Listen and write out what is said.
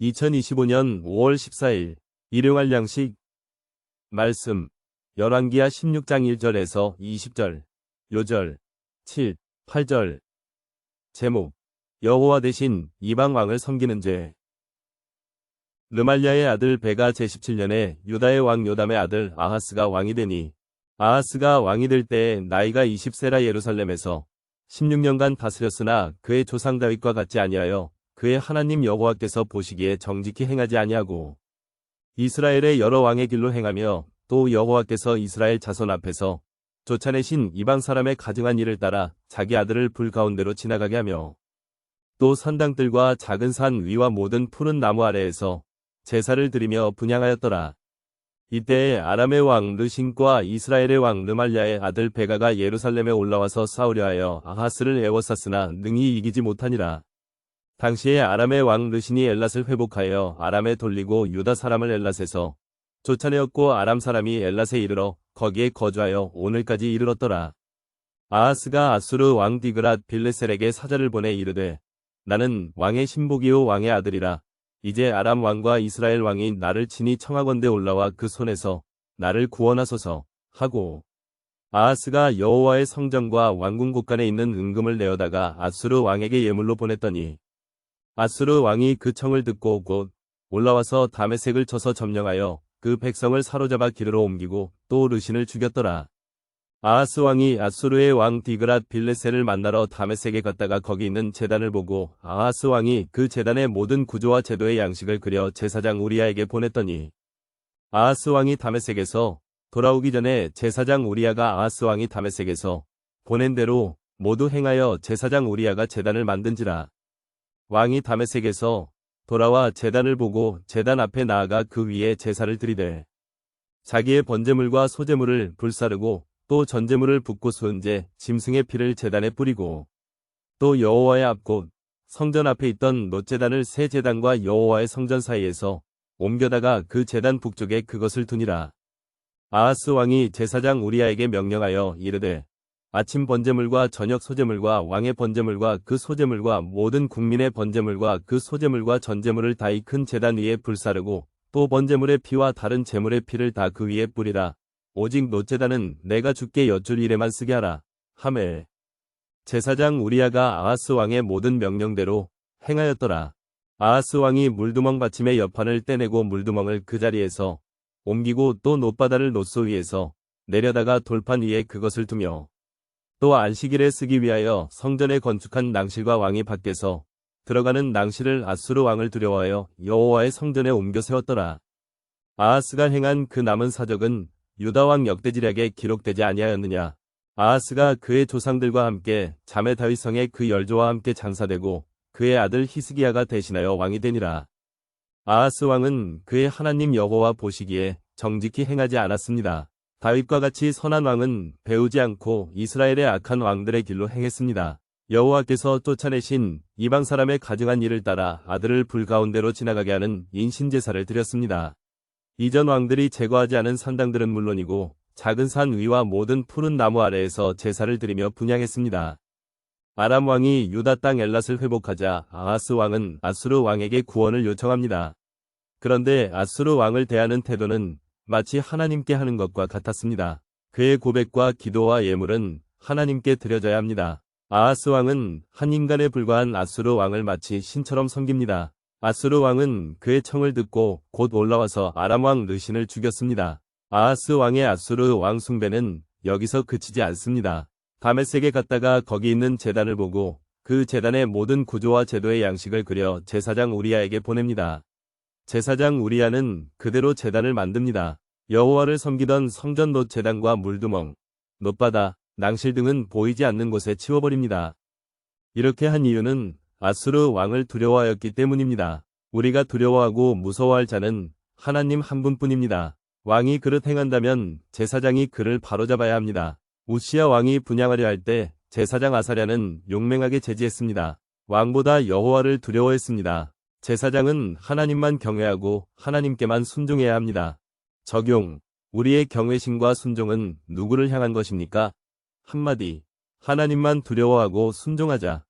2025년 5월 14일 일용할 양식. 말씀. 열왕기하 16장 1절에서 20절. 요절. 7, 8절. 제목. 여호와 대신 이방 왕을 섬기는 죄. 르말리아의 아들 베가 제17년에 유다의 왕 요담의 아들 아하스가 왕이 되니 아하스가 왕이 될 때에 나이가 20세라 예루살렘에서 16년간 다스렸으나 그의 조상 다윗과 같지 아니하여 그의 하나님 여호와께서 보시기에 정직히 행하지 아니하고 이스라엘의 여러 왕의 길로 행하며 또 여호와께서 이스라엘 자손 앞에서 쫓아내신 이방 사람의 가증한 일을 따라 자기 아들을 불 가운데로 지나가게 하며 또 산당들과 작은 산 위와 모든 푸른 나무 아래에서 제사를 드리며 분양하였더라. 이때에 아람의 왕 르신과 이스라엘의 왕 르말랴의 아들 베가가 예루살렘에 올라와서 싸우려 하여 아하스를 애워쌌으나 능히 이기지 못하니라. 당시에 아람의 왕 르신이 엘랏을 회복하여 아람에 돌리고 유다 사람을 엘랏에서 쫓아내었고 아람 사람이 엘랏에 이르러 거기에 거주하여 오늘까지 이르렀더라. 아하스가 아수르 왕 디그랏 빌레셀에게 사자를 보내 이르되 나는 왕의 신복이요 왕의 아들이라. 이제 아람 왕과 이스라엘 왕이 나를 친히 청하건대 올라와 그 손에서 나를 구원하소서 하고 아하스가 여호와의 성전과 왕궁 곳간에 있는 은금을 내어다가 아수르 왕에게 예물로 보냈더니 아수르 왕이 그 청을 듣고 곧 올라와서 다메색을 쳐서 점령하여 그 백성을 사로잡아 기르러 옮기고 또 르신을 죽였더라. 아하스 왕이 아수르의 왕 디그랏 빌레셀을 만나러 다메색에 갔다가 거기 있는 재단을 보고 아하스 왕이 그 재단의 모든 구조와 제도의 양식을 그려 제사장 우리아에게 보냈더니 아하스 왕이 다메색에서 돌아오기 전에 제사장 우리아가 아하스 왕이 다메색에서 보낸 대로 모두 행하여 제사장 우리아가 재단을 만든지라. 왕이 다메색에서 돌아와 재단을 보고 재단 앞에 나아가 그 위에 제사를 드리되 자기의 번제물과 소제물을 불사르고 또 전제물을 붓고 수은제 짐승의 피를 재단에 뿌리고 또 여호와의 앞곳 성전 앞에 있던 노제단을 새 제단과 여호와의 성전 사이에서 옮겨다가 그 제단 북쪽에 그것을 두니라. 아하스 왕이 제사장 우리아에게 명령하여 이르되 아침 번제물과 저녁 소제물과 왕의 번제물과 그 소제물과 모든 국민의 번제물과 그 소제물과 전제물을 다 이 큰 제단 위에 불사르고 또 번제물의 피와 다른 제물의 피를 다 그 위에 뿌리라. 오직 노제단은 내가 죽게 여쭐 일에만 쓰게 하라. 하멜 제사장 우리아가 아하스 왕의 모든 명령대로 행하였더라. 아하스 왕이 물두멍 받침의 여판을 떼내고 물두멍을 그 자리에서 옮기고 또 노바다를 노소 위에서 내려다가 돌판 위에 그것을 두며 또 안식일에 쓰기 위하여 성전에 건축한 낭실과 왕이 밖에서 들어가는 낭실을 아수르 왕을 두려워하여 여호와의 성전에 옮겨 세웠더라. 아하스가 행한 그 남은 사적은 유다 왕 역대지략에 기록되지 아니하였느냐. 아하스가 그의 조상들과 함께 자매 다윗성에 그 열조와 함께 장사되고 그의 아들 히스기야가 대신하여 왕이 되니라. 아하스 왕은 그의 하나님 여호와 보시기에 정직히 행하지 않았습니다. 다윗과 같이 선한 왕은 배우지 않고 이스라엘의 악한 왕들의 길로 행했습니다. 여호와께서 쫓아내신 이방 사람의 가증한 일을 따라 아들을 불 가운데로 지나가게 하는 인신제사를 드렸습니다. 이전 왕들이 제거하지 않은 산당들은 물론이고 작은 산 위와 모든 푸른 나무 아래에서 제사를 드리며 분양했습니다. 아람 왕이 유다 땅 엘랏을 회복하자 아하스 왕은 아수르 왕에게 구원을 요청합니다. 그런데 아수르 왕을 대하는 태도는 마치 하나님께 하는 것과 같았습니다. 그의 고백과 기도와 예물은 하나님께 드려져야 합니다. 아하스 왕은 한 인간에 불과한 아수르 왕을 마치 신처럼 섬깁니다. 아수르 왕은 그의 청을 듣고 곧 올라와서 아람 왕 르신을 죽였습니다. 아하스 왕의 아수르 왕 숭배는 여기서 그치지 않습니다. 다메섹에 갔다가 거기 있는 재단을 보고 그 재단의 모든 구조와 제도의 양식을 그려 제사장 우리아에게 보냅니다. 제사장 우리아는 그대로 재단을 만듭니다. 여호와를 섬기던 성전 놋 재단과 물두멍, 놋바다, 낭실 등은 보이지 않는 곳에 치워버립니다. 이렇게 한 이유는 아수르 왕을 두려워하였기 때문입니다. 우리가 두려워하고 무서워할 자는 하나님 한 분뿐입니다. 왕이 그릇 행한다면 제사장이 그를 바로잡아야 합니다. 우시아 왕이 분양하려 할 때 제사장 아사랴는 용맹하게 제지했습니다. 왕보다 여호와를 두려워했습니다. 제사장은 하나님만 경외하고 하나님께만 순종해야 합니다. 적용. 우리의 경외심과 순종은 누구를 향한 것입니까? 한마디. 하나님만 두려워하고 순종하자.